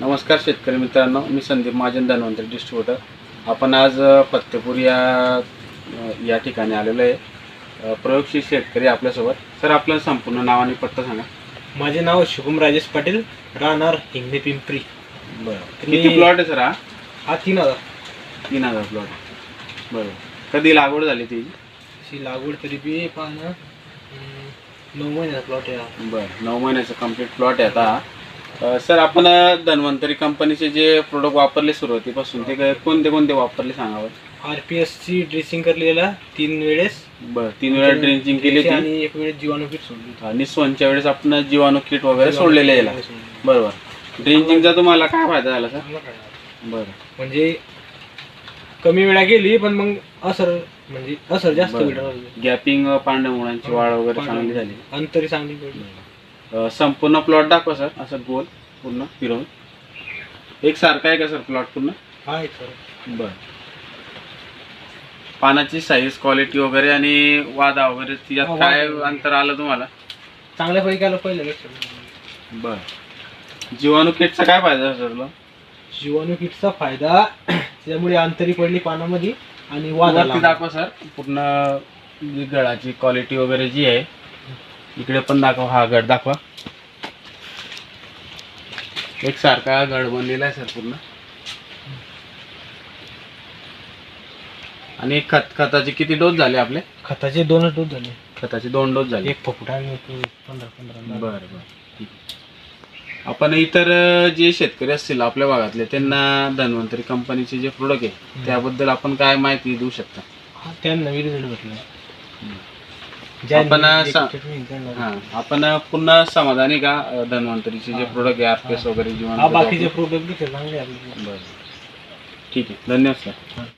नमस्कार शेतकरी मित्रांनो मी संदीप महाजन धन्वंतरी डिस्ट्रीब्युटर. आपण आज फत्तेपूर या या ठिकाणी आलेलो आहे. प्रयोगशील शेतकरी आपल्यासोबत. सर आपलं संपूर्ण नाव आणि पत्ता सांगा. माझे नाव शुभम राजेश पाटील राहणार हिंगणे पिंपरी. बरं. किती प्लॉट आहे सर हा? हा तीन हजार. तीन हजार प्लॉट बरं. कधी लागवड झाली ती? अशी लागवड तरी बी पाहणं नऊ महिन्याचा प्लॉट आहे हा. बरं. नऊ महिन्याचा कंप्लीट प्लॉट आहे आता हा. सर आपण धन्वंतरी कंपनीचे जे प्रोडक्ट वापरले सुरुवातीपासून ते काय- कोणते कोणते वापरले सांगावं आर पी एस ची ड्रेसिंग करलेला तीन वेळेस. बरं तीन वेळा ड्रेंचिंग केली होती आणि एक वेळेस जीवाणू किट सोडली. होती. आणि सोनच्या वेळेस आपण जीवाणू किट वगैरे सोडलेले याला. बरोबर. ड्रिंचिंगचा तुम्हाला काय फायदा झाला सर? चांगला. बरं. म्हणजे कमी वेळा गेली पण मग असर म्हणजे असर जास्त. भेटत गॅपिंग पांढऱ्या मुळांची वाढ वगैरे चांगली झाली. अंतरी चांगली पडली. संपूर्ण प्लॉट दाखवा सर असं गोल पूर्ण फिरवून एक सारखा आहे का सर प्लॉट पूर्ण हा एक सर बरं पानाची साईज क्वालिटी वगैरे आणि वादा वगैरे काय. अंतर आलं तुम्हाला चांगल्यापैकी आलं पहिलं बरं जीवाणू किटचा काय फायदा सर? जीवाणू किटचा फायदा त्यामुळे अंतरी पडली पानामध्ये आणि वाद. दाखवा सर पूर्ण गळाची क्वालिटी वगैरे जी आहे इकडे पण दाखवा हा गड दाखवा. एक सारखा गड बनलेला आहे सर पूर्ण. आणि खत खताचे किती डोस झाले आपले? खताचे दोनच डोस झाले. खताचे दोन डोस झाले. एक फुफुटा आणि एक पंधरा पंधरा बरं बरं. ठीक आपण इतर जे शेतकरी असतील आपल्या भागातले त्यांना धन्वंतरी कंपनीचे जे प्रोडक्ट आहे त्याबद्दल आपण काय माहिती देऊ शकता? हा, त्यांना रिझल्ट भेटला. आपण, सा- हा आपण पुन्हा समाधानी का अं, धन्वंतरीचे जे प्रोडक्ट आहे आरपीएस वगैरे जीवन बाकीचे प्रोडक्ट चांगले आपले बरं. ठीक आहे. धन्यवाद सर